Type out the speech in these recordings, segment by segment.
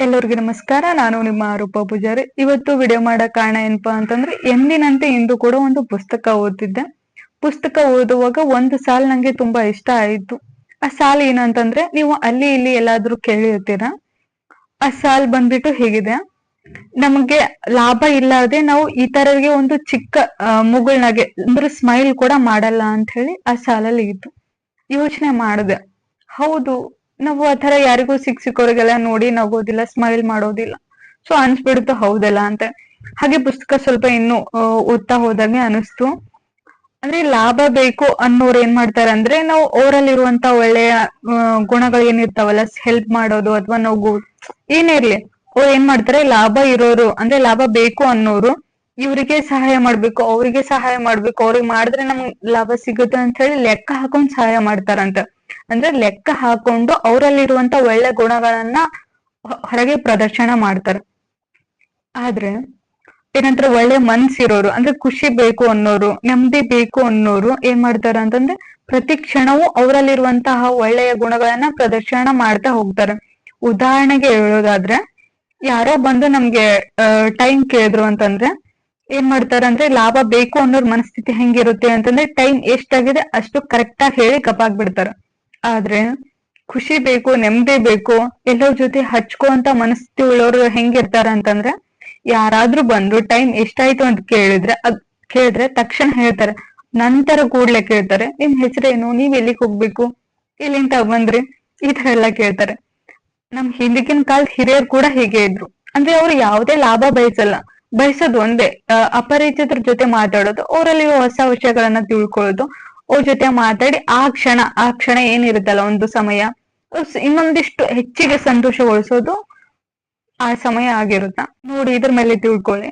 ಎಲ್ಲರಿಗೂ ನಮಸ್ಕಾರ. ನಾನು ನಿಮ್ಮ ರೂಪ ಪೂಜಾರಿ. ಇವತ್ತು ವಿಡಿಯೋ ಮಾಡೋ ಕಾರಣ ಏನಪ್ಪಾ ಅಂತಂದ್ರೆ, ಎಂದಿನಂತೆ ಇಂದು ಕೂಡ ಒಂದು ಪುಸ್ತಕ ಓದ್ತಿದ್ದೆ. ಪುಸ್ತಕ ಓದುವಾಗ ಒಂದು ಸಾಲ್ ನಂಗೆ ತುಂಬಾ ಇಷ್ಟ ಆಯ್ತು. ಆ ಸಾಲ್ ಏನಂತಂದ್ರೆ, ನೀವು ಅಲ್ಲಿ ಇಲ್ಲಿ ಎಲ್ಲಾದ್ರೂ ಕೇಳಿರ್ತೀರ? ಆ ಸಾಲ್ ಬಂದ್ಬಿಟ್ಟು ಹೇಗಿದೆ. ನಮಗೆ ಲಾಭ ಇಲ್ಲದೆ ನಾವು ಈ ತರಗೆ ಒಂದು ಚಿಕ್ಕ ಮುಗುಳ್ನಾಗೆ, ಅಂದ್ರೆ ಸ್ಮೈಲ್ ಕೂಡ ಮಾಡಲ್ಲ ಅಂತ ಹೇಳಿ ಆ ಸಾಲಲ್ಲಿ ಇತ್ತು. ಯೋಚನೆ ಮಾಡಿದೆ. ಹೌದು ನಾವು ಆತರ ಯಾರಿಗೂ ಸಿಕ್ ಸಿಕ್ಕೋರಿಗೆಲ್ಲ ನೋಡಿ ನಗೋದಿಲ್ಲ ಸ್ಮೈಲ್ ಮಾಡೋದಿಲ್ಲ. ಸೊ ಅನ್ಸ್ಬಿಡುತ್ತೆ ಹೌದಲ್ಲ ಅಂತ. ಹಾಗೆ ಪುಸ್ತಕ ಸ್ವಲ್ಪ ಇನ್ನು ಓದ್ತಾ ಹೋದಾಗೆ ಅನಿಸ್ತು. ಅಂದ್ರೆ ಲಾಭ ಬೇಕು ಅನ್ನೋರು ಏನ್ ಮಾಡ್ತಾರೆ ಅಂದ್ರೆ ನಾವು ಅವರಲ್ಲಿ ಇರುವಂತ ಒಳ್ಳೆಯ ಗುಣಗಳು ಏನಿರ್ತಾವಲ್ಲ ಹೆಲ್ಪ್ ಮಾಡೋದು ಅಥವಾ ನಾವು ಏನೇ ಇರ್ಲಿ ಅವ್ರು ಏನ್ ಮಾಡ್ತಾರೆ, ಲಾಭ ಇರೋರು, ಅಂದ್ರೆ ಲಾಭ ಬೇಕು ಅನ್ನೋರು ಇವರಿಗೆ ಸಹಾಯ ಮಾಡ್ಬೇಕು, ಅವ್ರಿಗೆ ಸಹಾಯ ಮಾಡ್ಬೇಕು, ಅವ್ರಿಗೆ ಮಾಡಿದ್ರೆ ನಮ್ಗ್ ಲಾಭ ಸಿಗುತ್ತೆ ಅಂತ ಹೇಳಿ ಲೆಕ್ಕ ಹಾಕೊಂಡ್ ಸಹಾಯ ಮಾಡ್ತಾರಂತ. ಅಂದ್ರೆ ಲೆಕ್ಕ ಹಾಕೊಂಡು ಅವರಲ್ಲಿರುವಂತ ಒಳ್ಳೆ ಗುಣಗಳನ್ನ ಹೊರಗೆ ಪ್ರದರ್ಶನ ಮಾಡ್ತಾರ. ಆದ್ರೆ ಏನಂದ್ರೆ ಒಳ್ಳೆ ಮನ್ಸಿರೋರು, ಅಂದ್ರೆ ಖುಷಿ ಬೇಕು ಅನ್ನೋರು, ನೆಮ್ಮದಿ ಬೇಕು ಅನ್ನೋರು ಏನ್ ಮಾಡ್ತಾರ ಅಂತಂದ್ರೆ ಪ್ರತಿ ಕ್ಷಣವೂ ಅವರಲ್ಲಿರುವಂತಹ ಒಳ್ಳೆಯ ಗುಣಗಳನ್ನ ಪ್ರದರ್ಶನ ಮಾಡ್ತಾ ಹೋಗ್ತಾರೆ. ಉದಾಹರಣೆಗೆ ಹೇಳೋದಾದ್ರೆ, ಯಾರೋ ಬಂದು ನಮ್ಗೆ ಟೈಮ್ ಕೇಳಿದ್ರು ಅಂತಂದ್ರೆ ಏನ್ ಮಾಡ್ತಾರ ಅಂದ್ರೆ ಲಾಭ ಬೇಕು ಅನ್ನೋರ್ ಮನಸ್ಥಿತಿ ಹೆಂಗಿರುತ್ತೆ ಅಂತಂದ್ರೆ ಟೈಮ್ ಎಷ್ಟಾಗಿದೆ ಅಷ್ಟು ಕರೆಕ್ಟ್ ಆಗಿ ಹೇಳಿ ಬಿಡ್ತಾರ. ಆದ್ರೆ ಖುಷಿ ಬೇಕು, ನೆಮ್ಮದಿ ಬೇಕು, ಎಲ್ಲರ ಜೊತೆ ಹಚ್ಕೋಂತ ಮನಸ್ಥಿತಿ ಉಳ್ಳೋರು ಹೆಂಗಿರ್ತಾರ ಅಂತಂದ್ರೆ ಯಾರಾದ್ರೂ ಬಂದ್ರು ಟೈಮ್ ಎಷ್ಟಾಯ್ತು ಅಂತ ಕೇಳಿದ್ರೆ ಅದ್ ಕೇಳಿದ್ರೆ ತಕ್ಷಣ ಹೇಳ್ತಾರೆ. ನಂತರ ಕೂಡ್ಲೆ ಕೇಳ್ತಾರೆ, ನಿಮ್ ಹೆಸರೇನು? ನೀವ್ ಎಲ್ಲಿಗ್ ಹೋಗ್ಬೇಕು? ಎಲ್ಲಿಂದ ಬಂದ್ರಿ? ಈ ತರ ಎಲ್ಲಾ ಕೇಳ್ತಾರೆ. ನಮ್ ಹಿಂದಿಗಿನ ಕಾಲದ ಹಿರಿಯರು ಕೂಡ ಹೀಗೆ ಇದ್ರು. ಅಂದ್ರೆ ಅವ್ರು ಯಾವುದೇ ಲಾಭ ಬಯಸಲ್ಲ. ಬಯಸೋದು ಒಂದೇ ಅಪರಿಚಿತರ ಜೊತೆ ಮಾತಾಡೋದು, ಅವರಲ್ಲಿ ಹೊಸ ವಿಷಯಗಳನ್ನ ತಿಳ್ಕೊಳ್ಳೋದು, ಅವ್ರ ಜೊತೆ ಮಾತಾಡಿ ಆ ಕ್ಷಣ ಆ ಕ್ಷಣ ಏನಿರುತ್ತಲ್ಲ ಒಂದು ಸಮಯ ಇನ್ನೊಂದಿಷ್ಟು ಹೆಚ್ಚಿಗೆ ಸಂತೋಷಗೊಳಿಸೋದು ಆ ಸಮಯ ಆಗಿರುತ್ತ. ನೋಡಿ, ಇದ್ರ ಮೇಲೆ ತಿಳ್ಕೊಳ್ಳಿ.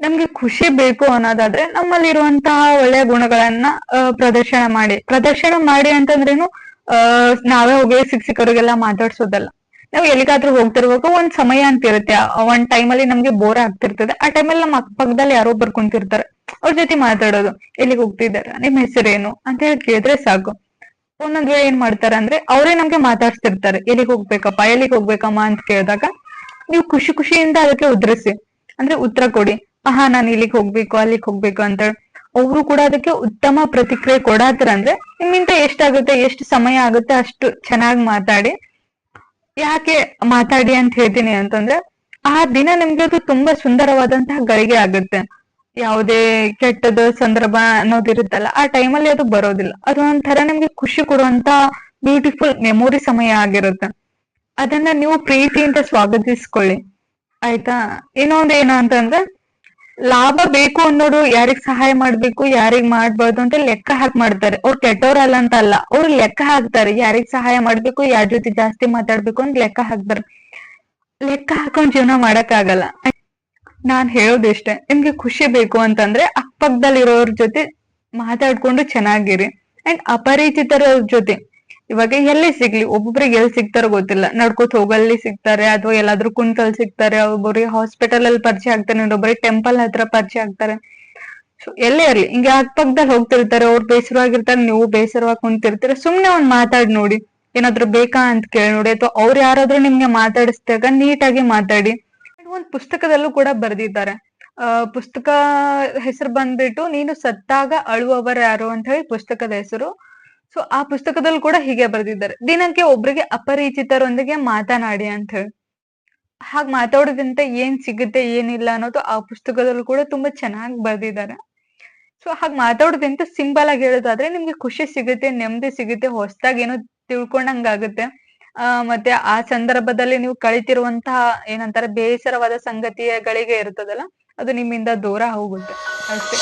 ನಮ್ಗೆ ಖುಷಿ ಬೇಕು ಅನ್ನೋದಾದ್ರೆ ನಮ್ಮಲ್ಲಿರುವಂತಹ ಒಳ್ಳೆಯ ಗುಣಗಳನ್ನ ಪ್ರದರ್ಶನ ಮಾಡಿ. ಪ್ರದರ್ಶನ ಮಾಡಿ ಅಂತಂದ್ರೇನು ಅಹ್ ನಾವೇ ಹೋಗಿ ಶಿಕ್ಷಕರಿಗೆಲ್ಲ ಮಾತಾಡ್ಸೋದಲ್ಲ. ನಾವು ಎಲ್ಲಿಗಾದ್ರೂ ಹೋಗ್ತಿರ್ಬೇಕು ಒಂದ್ ಸಮಯ ಅಂತ ಇರುತ್ತೆ ಒಂದ್ ಟೈಮಲ್ಲಿ ನಮ್ಗೆ ಬೋರ್ ಆಗ್ತಿರ್ತದೆ. ಆ ಟೈಮಲ್ಲಿ ನಮ್ಮ ಅಕ್ಕಪಕ್ಕದಲ್ಲಿ ಯಾರೋ ಬರ್ಕೊಂತಿರ್ತಾರೆ ಕುಂತಿರ್ತಾರೆ. ಅವ್ರ ಜೊತೆ ಮಾತಾಡೋದು. ಎಲ್ಲಿಗೆ ಹೋಗ್ತಿದಾರ ನಿಮ್ ಹೆಸರೇನು? ಅಂತ ಹೇಳಿ ಕೇಳಿದ್ರೆ ಸಾಕು. ಒಂದೊಂದ್ ವೇಳೆ ಏನ್ ಮಾಡ್ತಾರೆ ಅಂದ್ರೆ ಅವರೇ ನಮ್ಗೆ ಮಾತಾಡ್ತಿರ್ತಾರೆ ಎಲ್ಲಿಗೆ ಹೋಗ್ಬೇಕಪ್ಪ? ಎಲ್ಲಿಗೆ ಹೋಗ್ಬೇಕಮ್ಮ ಅಂತ ಕೇಳಿದಾಗ ನೀವು ಖುಷಿ ಖುಷಿಯಿಂದ ಅದಕ್ಕೆ ಉದ್ರಿಸಿ. ಅಂದ್ರೆ ಉತ್ತರ ಕೊಡಿ. ಆಹಾ, ನಾನು ಇಲ್ಲಿಗೆ ಹೋಗ್ಬೇಕು, ಅಲ್ಲಿಗೆ ಹೋಗ್ಬೇಕು ಅಂತ ಅವರು ಕೂಡ ಅದಕ್ಕೆ ಉತ್ತಮ ಪ್ರತಿಕ್ರಿಯೆ ಕೊಡಾತರ ಅಂದ್ರೆ ನಿಮ್ಮಿಂದ ಎಷ್ಟಾಗುತ್ತೆ, ಎಷ್ಟು ಸಮಯ ಆಗುತ್ತೆ ಅಷ್ಟು ಚೆನ್ನಾಗಿ ಮಾತಾಡಿ. ಯಾಕೆ ಮಾತಾಡಿ ಅಂತ ಹೇಳ್ತೀನಿ ಅಂತಂದ್ರೆ, ಆ ದಿನ ನಿಮ್ಗೆ ಅದು ತುಂಬಾ ಸುಂದರವಾದಂತಹ ಗಳಿಗೆ ಆಗುತ್ತೆ. ಯಾವುದೇ ಕೆಟ್ಟದ ಸಂದರ್ಭ ಅನ್ನೋದಿರುತ್ತಲ್ಲ, ಆ ಟೈಮಲ್ಲಿ ಅದು ಬರೋದಿಲ್ಲ. ಅದು ಒಂಥರ ನಿಮ್ಗೆ ಖುಷಿ ಕೊಡುವಂತ ಬ್ಯೂಟಿಫುಲ್ ಮೆಮೊರಿ ಸಮಯ ಆಗಿರುತ್ತೆ. ಅದನ್ನ ನೀವು ಪ್ರೀತಿಯಿಂದ ಸ್ವಾಗತಿಸ್ಕೊಳ್ಳಿ. ಆಯ್ತಾ? ಇನ್ನೊಂದು ಏನು ಅಂತಂದ್ರೆ ಲಾಭ ಬೇಕು ಅನ್ನೋರು ಯಾರಿಗ್ ಸಹಾಯ ಮಾಡ್ಬೇಕು, ಯಾರಿಗ್ ಮಾಡ್ಬಾರ್ದು ಅಂತ ಲೆಕ್ಕ ಹಾಕಿ ಮಾಡ್ತಾರೆ. ಅವ್ರು ಕೆಟ್ಟವ್ರಲ್ಲ ಅಂತ ಅಲ್ಲ ಅವ್ರು ಲೆಕ್ಕ ಹಾಕ್ತಾರೆ. ಯಾರಿಗ್ ಸಹಾಯ ಮಾಡ್ಬೇಕು, ಯಾರ ಜೊತೆ ಜಾಸ್ತಿ ಮಾತಾಡ್ಬೇಕು ಅಂತ ಲೆಕ್ಕ ಹಾಕ್ತಾರೆ. ಲೆಕ್ಕ ಹಾಕೊಂಡ್ ಜೀವನ ಮಾಡಕ್ ಆಗಲ್ಲ ನಾನ್ ಹೇಳೋದಿಷ್ಟೇ ನಿಮ್ಗೆ ಖುಷಿ ಬೇಕು ಅಂತಂದ್ರೆ ಅಕ್ಕಪಕ್ಕದಲ್ಲಿರೋರ್ ಜೊತೆ ಮಾತಾಡ್ಕೊಂಡು ಚೆನ್ನಾಗಿರಿ. ಅಂಡ್ ಅಪರಿಚಿತರ ಜೊತೆ ಇವಾಗ ಎಲ್ಲಿ ಸಿಗ್ಲಿ ಒಬ್ಬೊಬ್ರಿಗೆ ಎಲ್ಲಿ ಸಿಗ್ತಾರೋ ಗೊತ್ತಿಲ್ಲ. ನಡ್ಕೋತ ಹೋಗಲ್ಲಿ ಸಿಗ್ತಾರೆ, ಅಥವಾ ಎಲ್ಲಾದ್ರೂ ಕುಂತಲ್ಲಿ ಸಿಗ್ತಾರೆ ಒಬ್ಬೊಬ್ರಿಗೆ ಹಾಸ್ಪಿಟಲ್ ಅಲ್ಲಿ ಪರಿಚಯ ಆಗ್ತಾರೆ ಇನ್ನೊಬ್ಬರಿಗೆ ಟೆಂಪಲ್ ಹತ್ರ ಪರಿಚಯ ಆಗ್ತಾರೆ. ಸೊ ಎಲ್ಲೇ ಇರ್ಲಿ? ಹಿಂಗೆ ಅಕ್ಕಪಕ್ಕದಲ್ಲಿ ಹೋಗ್ತಿರ್ತಾರೆ, ಅವ್ರು ಬೇಸರವಾಗಿರ್ತಾರೆ ನೀವು ಬೇಸರವಾಗಿ ಕುಂತಿರ್ತೀರ. ಸುಮ್ನೆ ಒಂದ್ ಮಾತಾಡಿ ನೋಡಿ. ಏನಾದ್ರು ಬೇಕಾ ಅಂತ ಕೇಳಿ ನೋಡಿ, ಅಥವಾ ಅವ್ರು ಯಾರಾದ್ರೂ ನಿಮ್ಗೆ ಮಾತಾಡಿಸಿದಾಗ ನೀಟಾಗಿ ಮಾತಾಡಿ. ಒಂದ್ ಪುಸ್ತಕದಲ್ಲೂ ಕೂಡ ಬರ್ದಿದ್ದಾರೆ. ಪುಸ್ತಕ ಹೆಸರು ಬಂದ್ಬಿಟ್ಟು, ನೀನು ಸತ್ತಾಗ ಅಳುವವರು ಯಾರು ಅಂತ ಹೇಳಿ ಪುಸ್ತಕದ ಹೆಸರು. ಸೊ ಆ ಪುಸ್ತಕದಲ್ಲಿ ಕೂಡ ಹೀಗೆ ಬರೆದಿದ್ದಾರೆ. ದಿನಕ್ಕೆ ಒಬ್ರಿಗೆ ಅಪರಿಚಿತರೊಂದಿಗೆ ಮಾತನಾಡಿ ಅಂತ ಹೇಳಿ. ಹಾಗೆ ಮಾತಾಡೋದಿಂತ ಏನ್ ಸಿಗುತ್ತೆ, ಏನಿಲ್ಲ ಅನ್ನೋದು ಆ ಪುಸ್ತಕದಲ್ಲೂ ಕೂಡ ತುಂಬಾ ಚೆನ್ನಾಗಿ ಬರೆದಿದ್ದಾರೆ. ಸೊ ಹಾಗೆ ಮಾತಾಡೋದಂತ ಸಿಂಪಲ್ ಆಗಿ ಹೇಳೋದಾದ್ರೆ ನಿಮ್ಗೆ ಖುಷಿ ಸಿಗುತ್ತೆ, ನೆಮ್ಮದಿ ಸಿಗುತ್ತೆ, ಹೊಸದಾಗಿ ಏನೋ ತಿಳ್ಕೊಂಡಂಗಾಗುತ್ತೆ. ಆ, ಮತ್ತೆ ಆ ಸಂದರ್ಭದಲ್ಲಿ ನೀವು ಕಳಿತಿರುವಂತಹ ಏನಂತಾರೆ ಬೇಸರವಾದ ಸಂಗತಿಗಳಿಗೆ ಇರ್ತದಲ್ಲ ಅದು ನಿಮ್ಮಿಂದ ದೂರ ಹೋಗುತ್ತೆ. ಅಷ್ಟೇ.